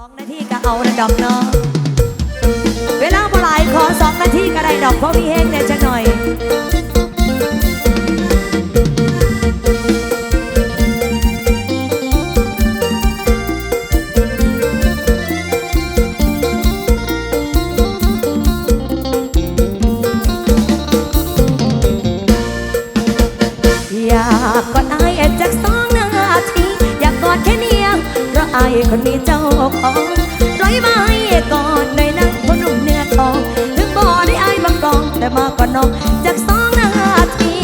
สองนาทีก็เอาระดมเนาะเวลาบ่หลายขอสองนาทีก็ได้ดอกเพราะมีแห้งแน่จัหน่อย คนมีเจ้าของร้อยไม้ก่อนได้นั่งคนหนุ่มเนื้อทองถึงบ่ได้อายบางกองแต่มาก่อนน้องจากสองนาที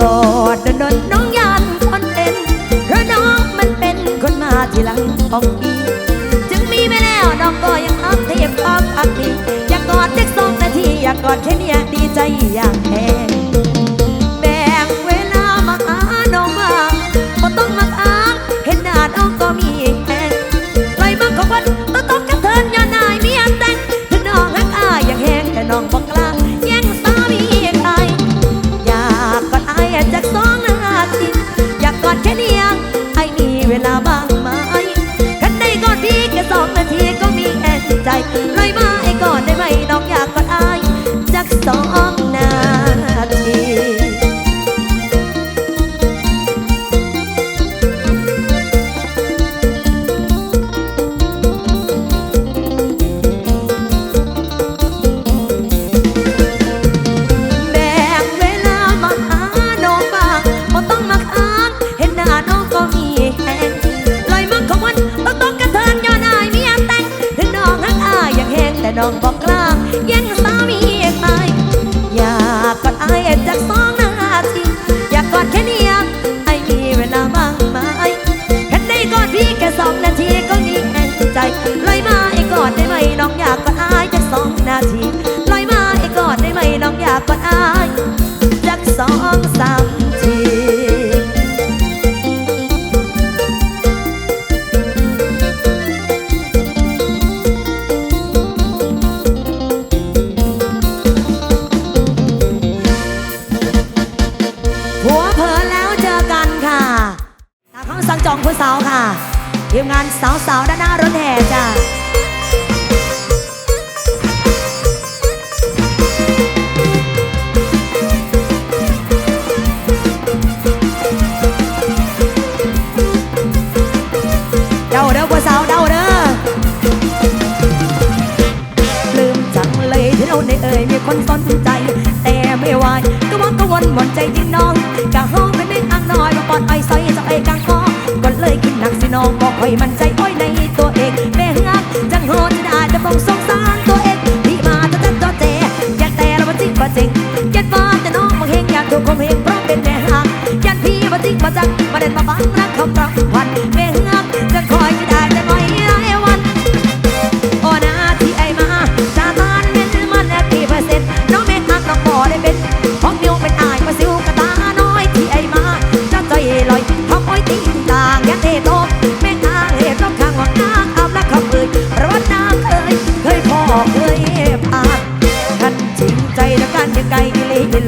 กอดดนดนน้องยันคนเป็นเพราะน้องมันเป็นคนมาทีหลังของพี่จึงมีไปแล้วน้องก็ยังอักเทียบความอักดีอยากกอดจากสองนาทีอยากกอดแค่เนี้ยดีใจอยากแพ้ ใจขึ้นหนักสิน้องบอกค่อยมั่นใจอ้อยในตัวเองแม่เฮือกจังโหดจะได้จะต้องสงสารตัวเองที่มาจะจัดจอแจอยากแต่เราจริงประจริงแจ็ดฟ้าจะน้องมองเฮงอยากถูกคมเห็นเพราะเป็นแม่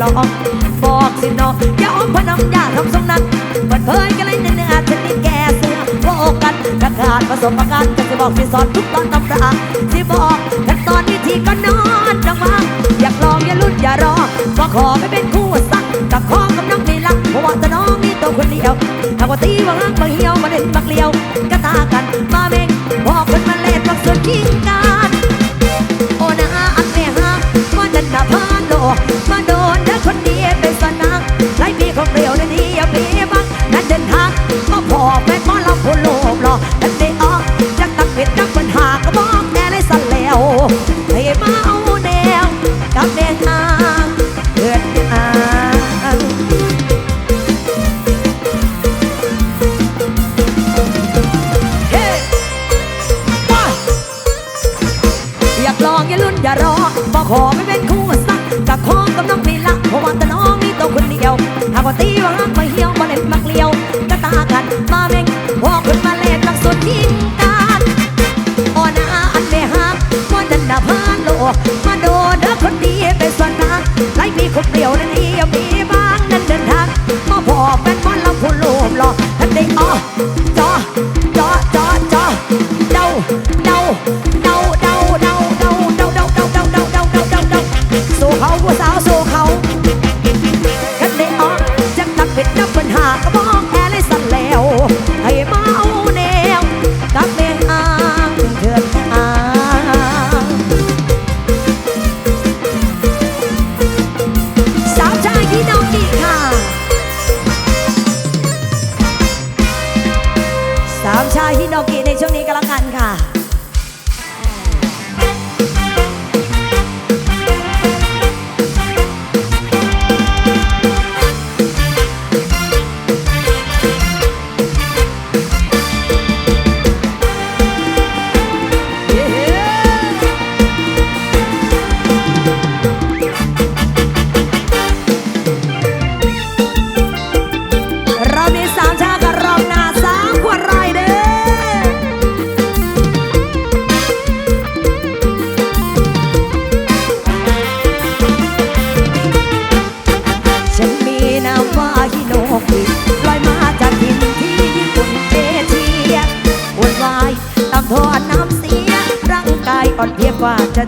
องบอกสิน้องอย่าอมพนมอยาทำสงนั้นเปิดเผยกันเลยเนื้อชนิดแก่เสือว่าอกกันกระขาดผสมประกันจะสิบอกสิสอนทุกตอนตำราที่บอกขั้นตอนวิธีก็นอนจังมาอยากลองอย่าลุ้นอย่ารอก็ขอไม่เป็นคู่สักกับขอกับน้องนี่ลักเพราะว่าแต่น้องมีตัวคนเดียวถ้าว่าตีว่ารักบาเหี่ยวมาเด่นบักเลียวก็ตากันากระบอกแอลิสันเล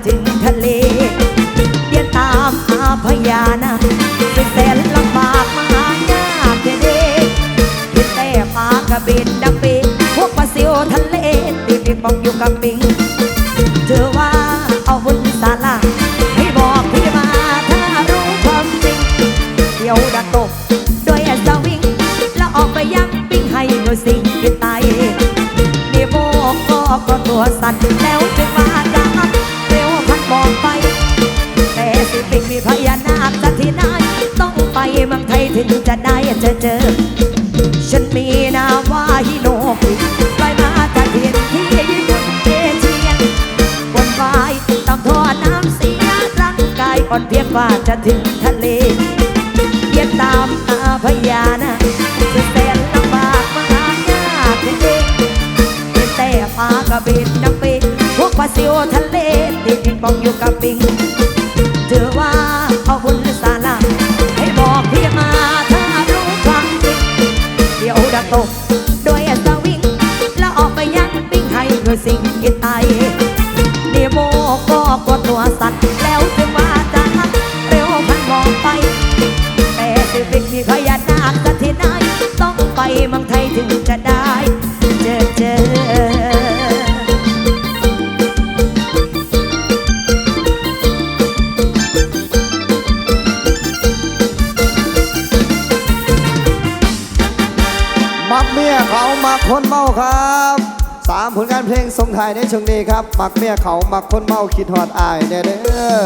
ถึงทะเล เดียนตามอาพยานะเป็นแสนลำบากมหายากแค่เด็กเห็นแต่ปลากระเบนดังเปนพวกปลาซิวทะเลตีปีปองอยู่กับปิงเธอว่าเอาบุญสาลาให้บอกพี่มาถ้ารู้ความจริงเดี๋ยวดักตกด้วยสวิงแล้วออกไปยังปิงให้หน่วยสิงกินไตเดี๋ยวโมก็ก็ตัวสั่นแล้วจึง จะได้เจอเจอ ฉันมีนาว่าฮิโนกิลอยมาจากถิ่นที่ญี่ปุ่นเอเชียบนฝ่ายต้องทอน้ำเสียร่างกายอ่อนเพียกว่าจะถึงทะเลเยียนตามอาพยานะจะแสนลำบากมหายากเด็กเป็นแต่ปลากระเบนน้ำป็ดพวกปลาซิวทะเลตีปิงปองอยู่กับปิง เท้ายในช่วงนี้ครับ มักเมียเขามักคนเมาคิดหอดอายแน่เด้อ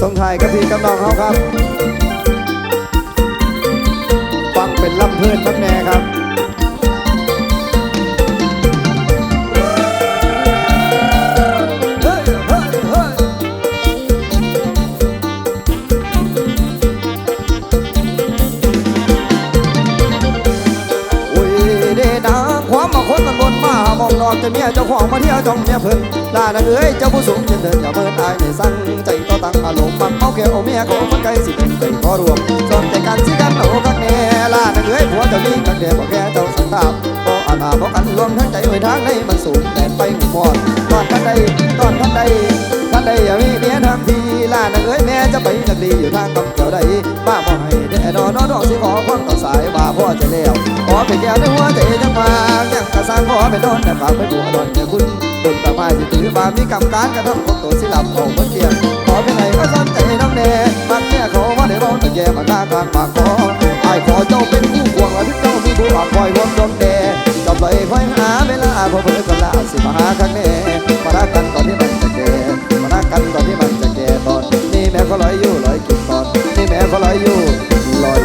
ส่งท้ายกับพี่กับน้องเขาครับ ฟังเป็นลำเพื่อนน้ำแน่ครับ องนอกจะเมียเจ้าของมาเที่ยวจ้องเมียเพิ่นลานังเอ้ยเจ้าผู้สูงเจรินอย่าเมินอายในสั่งใจต่อตั้งอารมณ์มักเอาแค่เอาเมียของมันไกลสิเป็นใจขอรวมสนใจกันสิกันเอากักแน่ลานังเอ้ยผัวเจ้านี้กันเดียบอกแค่เจ้าสังตามก็อาณาบอกกันรวมทั้งใจไว้ทางในมันสูงแต่ไปหูมอดตอนทันใดตอนทันใดานใดอย่ามีเมียทำทีลาดังเอ้ยแม่จะไปนักดีอยู่ทางกับเจ้าใดมาบ่ให้แน่นอนน้องสิขอความต่อสายมาพ่อจะแล้วขอเป็นแก้วในหัวใจจังมายังกระสร้างขอเป็นโดนแต่ฝากเป็นบัวดอนแก่คุณดนตาพายสิถือบามีกรรมการกระทำของตัวสิหลับของบนเกียงขอเป็นไหนก็สนใจน้ำแน่มักแม่เขาว่าได้ร้องแต่แย่มาหน้ากลางปากคอไอ้ขอเจ้าเป็นผู้ห่วงและที่เจ้ามีผู้ปากคอยวมดวงแดจับเลยคอยหาเวลาพอเพิ่นก็ลาสิมาหาครั้งแน่มารักกันก่อนที่ นี่แม่ก็ลอยอยู่ลอยกินตอนนี่แม่ก็ลอยอยู่ลอย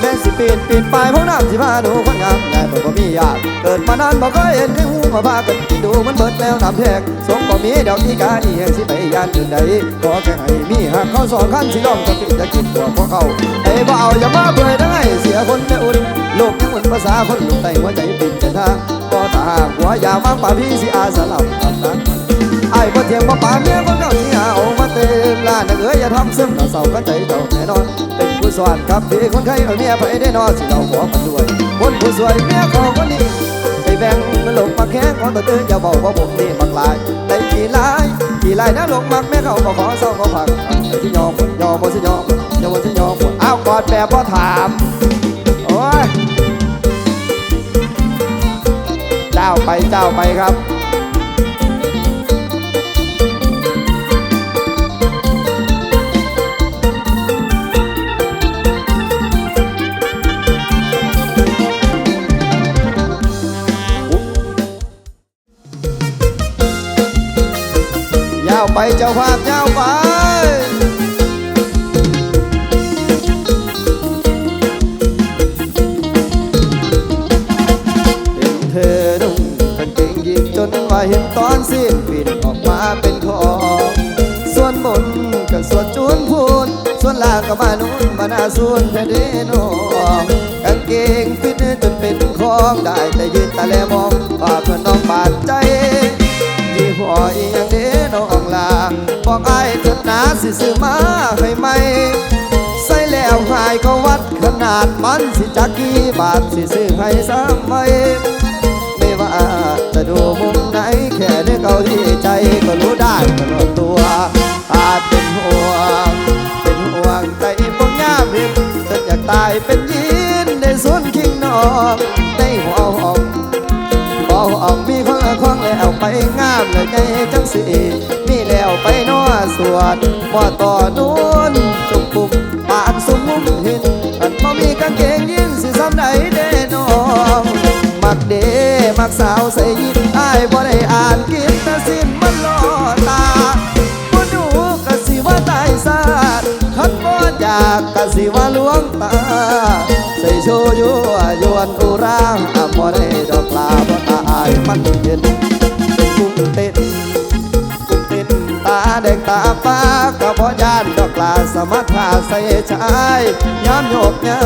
แม่สิปีนปีนปลายพวกน้ำสิพาหนูคนงาม แต่บ่มีญาติเกิดมานานบ่เคยเห็นแค่หูมาพากันกินดูมันเบิดแล้วน้ำแทกสงบ่มีดอกอีกาอีแห่งสิไปยานอื่นใดขอแค่ให้มีหากเขาสองคันสิลอมจะกินจะกินตัวของเขาไอ้บ่เอาอย่ามาเบื่อได้เสียคนไม่อุ่นโลกยังเหมือนภาษาคนลูกไต้หัวใจปิดแต่ทางก็ตาหากหัวยามางป่าพี่สิอาสลับอับนั้นไอ้บ่เทียงบ่ปาเมียคนเก่าที่หาเอามาเติมลานักเอ๋ยอย่าทำซึมเราเศร้ากันใจเจ้าแน่นอนเป็นผู้สอนครับพี่คนไข้เอาเมียไปได้นอนสิเราขอมันด้วย คนผู้สวยเมียเขาคนนี้ใจแบ่งมันหลงมาแข้งขอตัวเตือนอย่าบอกว่าผมนี่มักหลายแต่กี่ลายกี่ลายนะหลงมักแม่เขาบ่ขอเศร้าก็ผักสิยอมยอมบ่สิยอมยอมบ่สิยอมอ้าวกอดแบบบ่ถามโอ้ยเจ้าไปเจ้าไปครับ เจ้าภาพยาไปเห็นเธอนุ่งกางเกงยีนจนว่าเห็นตอนสิ้นปิดออกมาเป็นของส่วนบนก็ส่วนจูนพูนส่วนล่างก็มานุ่นมาหน้าส่วนแผ่นดินองกางเกงฟิตจนเป็นของได้แต่ยืนตาแลมองว่าเพื่อนน้องบาดใจยี่ห้ออีหยังเด้น้อง บอกไอ้ายเถิดหนาสิซื้อมาให้ไหมใส่แล้วหายก็วัดขนาดมันสิจักกี่บาทสิซื้อให้ซ้ำไหมไม่ว่าจะดูมุมไหนแค่ได้เกาที่ใจก็รู้ได้ตลอดตัว อาจเป็นห่วง เป็นห่วงใจปงงามริบจนอยากตายเป็นยินในสวนคิงนอกในหัวห้องบอออกมีคนละคล้องแล้วไปงามเลยไงจังสิมี สวดบ่ต่อนูนจุกปุบปานสมมุมเห็นอันบ่มีกางเกงยีนสิซ้ำใดเด้น้องมักเดมักสาวใส่ยินอ้ายบ่ได้อ่านกินแต่สิ้นมันล่อตาบ่ดูกะสิว่าตายซาดคันบ่อยากกะสิว่าลวงตาใส่โชยั่วยวนอุราอะบ่ได้ดอกลาบ่ตายมันเย็นาแดงตาฟ้าก็บ่ยานดอกลาสมัครพาใส่ชายยามโยกย้า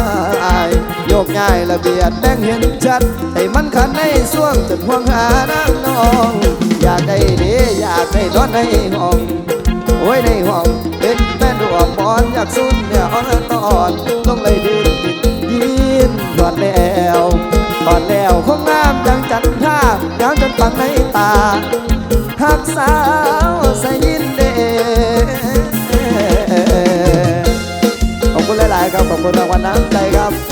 ยโยกย้ายระเบียดแดงเห็นชัด ให้มันขันในส่วงจนห่วงหานางน้อง อยากได้ดีอยากได้นอนในห้องโอ้ยในห้องเป็นแม่นรวมบอนอยากสุนเนี่ยอ่อนตอนลงเลยดื่มกินยินถอดแล้วถอดแล้วคงงามดังจันทรายามจนปังในตาหักสา ขอบคุณรางวัลน้ำใจครับ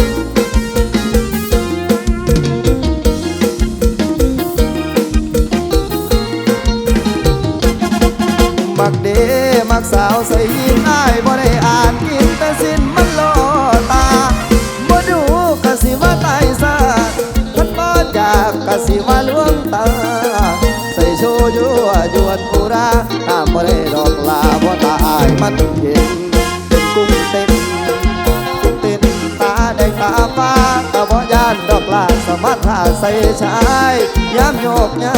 มารถหาใส่ชายยามโยกย้า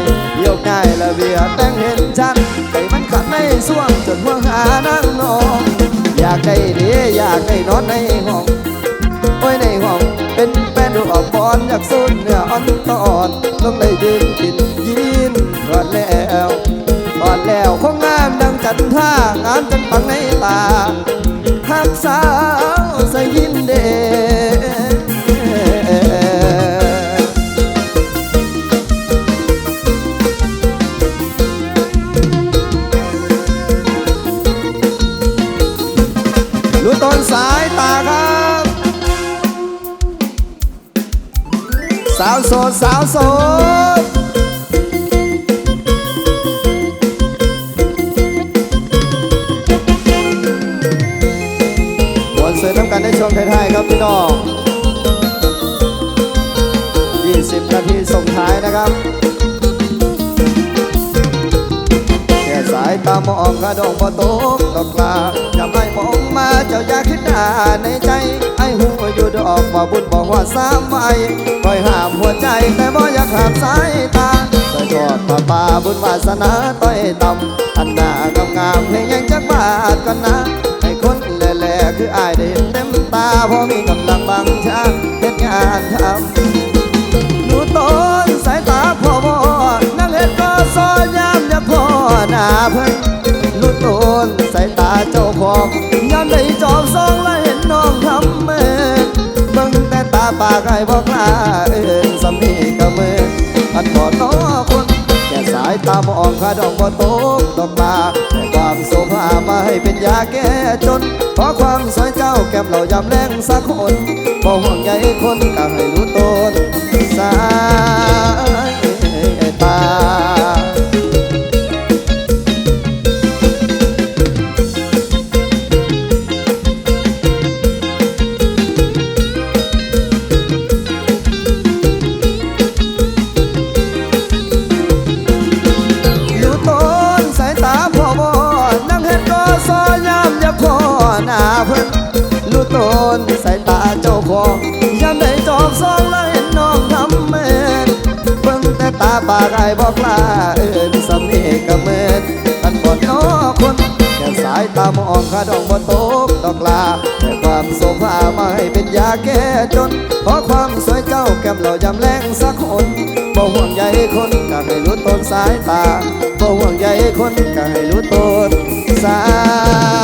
ยโยกง่ายระเบียดแต่งเห็นชัดใจมันขัดในส่วงจนหัวหานั่งนองอยากได้ดีอยากได้นอนในห้องโอ้ยในห้องเป็นแป้นดูออกบอลอยากสุนเนื้ออ่อนตอนลงเลยยืนกินยินรอดแล้วรอดแล้วคงงามดังจันทรางามจนปังในตาหักสาวใส่ยินเด สาวโสดสาวโสดวันเสริมน้ำกันในช่วงท้ายๆครับพี่น้อง20 นาทีส่งท้ายนะครับแค่สายตามองกระดองบ่ตก ดอกลาจะไม่มองมาเจ้าอยากคิดหน้าในใจไอ้หูอยู่ดอกว่าบุญบอกว่าสามไว้คอยห้ามหัวใจแต่บ่อยากขาดสายตาใส่ทอดป่าป่าบุญวาสนาต้อยต่ำอันหน้ากำงามเพลงยังจักบาทกันนะให้คนแหล่ๆคืออายได้เห็นเต็มตาพอมีกำลังบังชาเฮ็ดงานทำดูต้นสายตาพ่อบ่นั่งเฮ็ดก็ซอยยามอยากพ่อหน้าเพิ่น เจ้าของยามได้จอบซองแล้วเห็นน้องทำเมื่อเบิ่งแต่ตาปากไอ้บ่กลาเอินสำนีก็มืออันบ่น้อคนแค่สายตามองข้าดอกบ่ตกดอกลาแต่ความโสภามาให้เป็นยาแก้จนขอความสวยเจ้าแก้มเรายำแรงสักคนบ่ห่วงใยคนก็ให้รู้ตนสายตา ตาปากไอ้บ่กลาเอินสำนีก็เมินท่านบ่น้อคนแค่สายตามองขาดองบ่ตกดอกลาแต่ความโสภามาให้เป็นยาแก้จนขอความสวยเจ้าแก้มเรายำแรงสักคนบ่ห่วงใยคนก็ให้รู้ต้นสายตาบ่ห่วงใยคนก็ให้รู้ต้นสาย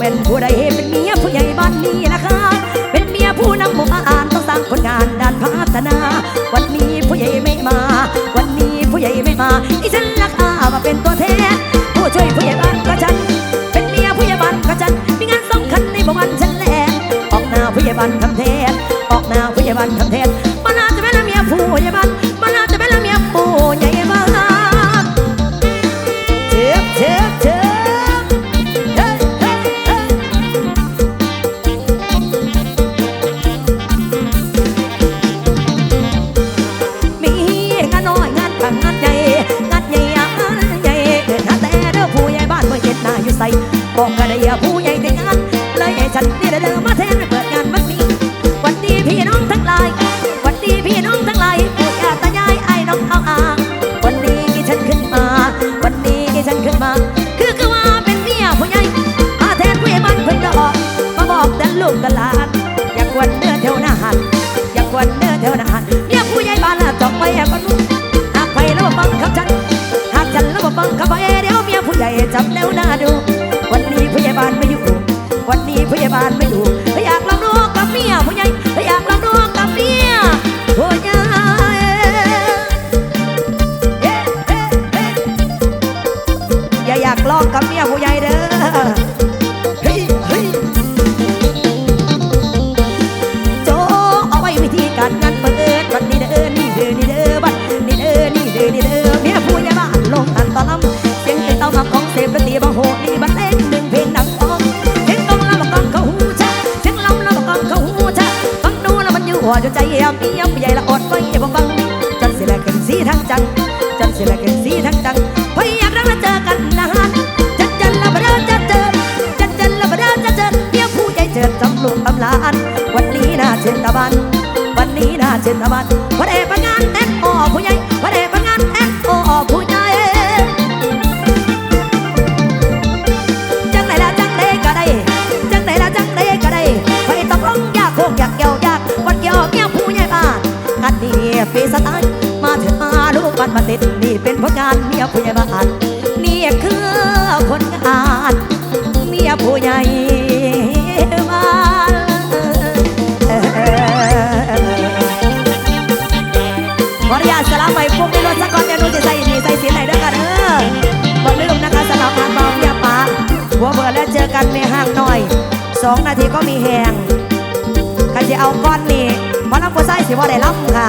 เป็นผู้ใด บอกกระไดาผู้ใหญ่แต่งงานเลยให้ฉันนี่เดินมาแทนเปิดงานวันนี้วันดีพี่น้องทั้งหลายวันดีพี่น้องทั้งหลายปู่ย่าตายายไอ้น้องเอาอ่างวันนี้ฉันขึ้นมา วันนี้ฉันขึ้นมา คือคือว่าเป็นเมียผู้ใหญ่มาแทนผู้ใหญ่บ้านเพิ่นดอกมาบอกแต่ลูกตลาดอยากวันเนื้อแถวหน้าหันอยากวันเนื้อแถวนาหันเมียผู้ใหญ่บ้านละจอกไปแอบกันหากไปแล้วมาฟังคำฉันหากฉันแล้วมาฟังคำไปเดี๋ยวเมียผู้ใหญ่จับแนวหน้าดู บาลไม่อยู่ วันนี้พยาบาลไม่อยู่อยากลำดวงกับเมียผู้ใหญ่อยากลำดวงกับเมียผู้ใหญ่อย่าอยากลองกับเมียผู้ใหญ่เด้อ อยู่หัวจนใจเยี่ยมเยี่ยมผู้ใหญ่ละอดไว้บังบังจนสิแลเข็นสีทั้งจังจนสิแลเข็นสีทั้งจังพยายามรักและเจอกันนะฮะจันจันละบ่ได้จะเจอจันจันละบ่ได้จะเจอเมียผู้ใหญ่เจิดจำลุงตำลานวันนี้น่าเชิญตะบันวันนี้น่าเชิญตะบันวันเมาติดนี่เป็นผลงานเมียผู้ใหญ่บ้านนี่คือผลงานเมียผู้ใหญ่บ้านขออนุญาตสลับไปพวกในรถสักก่อนเดี๋ยวหนูจะใส่นี่ใส่สีไหนด้วยกันเออก่อนลืมนะคะสำหรับทางเบาเมียป๋าหัวเบอร์แล้วเจอกันไม่ห่างหน่อยสองนาทีก็มีแหงใครจะเอาก้อนนี่หมอลำก็ใส่สิว่าได้ล่ำค่ะ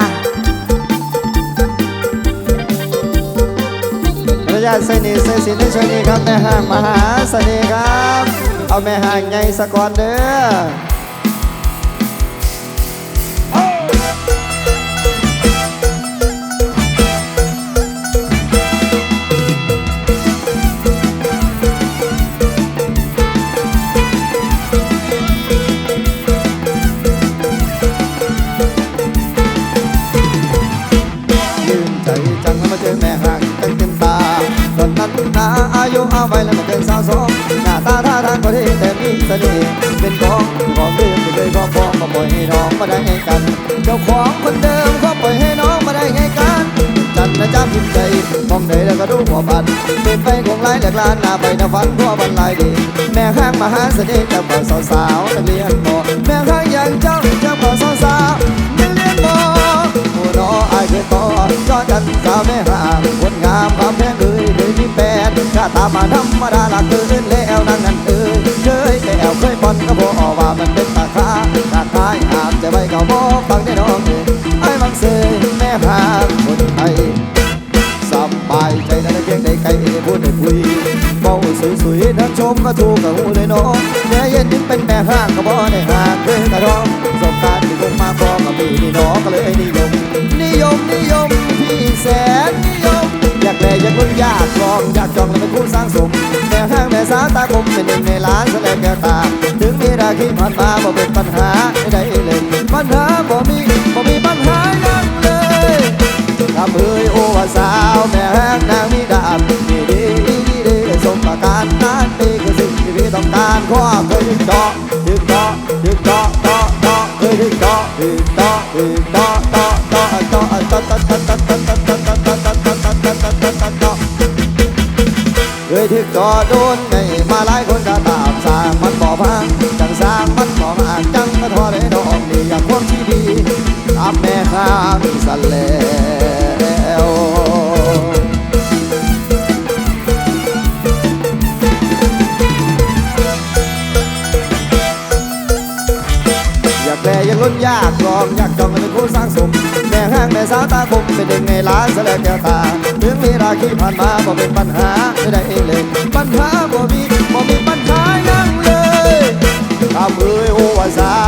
ญาติเสนีเสสินในช่วงนี้ครับแม่ห้างมหาเสน่ห์ครับ เอาแม่ห้างใหญ่สะก่อนเด้อาวสองหน้าตาท่าทางก็ดีแต่มีเสน่ห์เป็นของของลืมไปเลยก็ฟ้องก็ปล่อยให้น้องมาได้ไงกัน เจ้าของคนเดิมก็ปล่อยให้น้องมาได้ไงกันจันนะจ้าพิมใจมองไหนแล้วก็ดูหัวบันเป็นไปของลายแหลกลานหน้าไปนะฟันทั่วบรรลายดี แม่ข้างมหาเสน่ห์จ้าบ่าวสาวๆนักเรียนมอแม่ข้างอย่างเจ้าจ้าบ่าวสาวๆนักเรียนมอโอ้น้ออายเคยต่อจอจันสาวแม่ห่างคนงามควา ตามาธรรมดาละคืนแล้วนั่นนั่นเออเคยแต่แอวเคยปอนก็บอกว่ามันเป็นตาคาตาคายอาจจะไปเขาบอกฟังได้น้องเออไอ้มันเสยแม่พาคนไทยสบายใจได้เพียงในไกลพูดได้คุยเบาสวยๆทั้งชมก็ถูกกับหูเลยน้องเนื้อเย็นถึงเป็นแม่ห้างก็บอกได้หาเคือกระดองสบการณ์ที่คงมาพร้อมกับปีนี่น้องก็เลยนิยม นิยมนิยมพี่แสน จากคนยากกองอยากจองและเป็นคู่สร้างสมแม่ห้างแม่สาตาคมเป็นหนึ่งในล้านแสดงแก่ตา ถึงมีราคิดผ่านมาบ่เป็นปัญหาไม่ได้เลยปัญหาบ่มีบ่มีปัญหานั่เลยทำเอ่ยโอวาสาวแม่ห้างนางมีดาบดีดีดีดีสมประการนั้นดีคือสิ่งที่พี่ต้องการข้อเคยดึงเจาะถึงเจาะถึงเจาะเจาะเคยถึงเจาะถึงเจาะถึงเจาะ่ถึกก็โดนไงมาหลายคนก็ตามสางมันบ่อพังจังสางมันบ่มากจังก็ทอได้ดอกนี่อยากความที่ดีตามแม่ข้ามีสันแล้วแต่ยังล้นยากรอมอยากจองกันเป็นคู่สร้างสมแม่ห้างแม่สาวตาคมเป็นยังในร้านสลาแก้ตา ถึงเวลาที่ผ่านมาบ่เป็นปัญหาไม่ได้เองเลย ปัญหาบ่มีบ่มีปัญหานั่งเลยทำเลยโอวาสา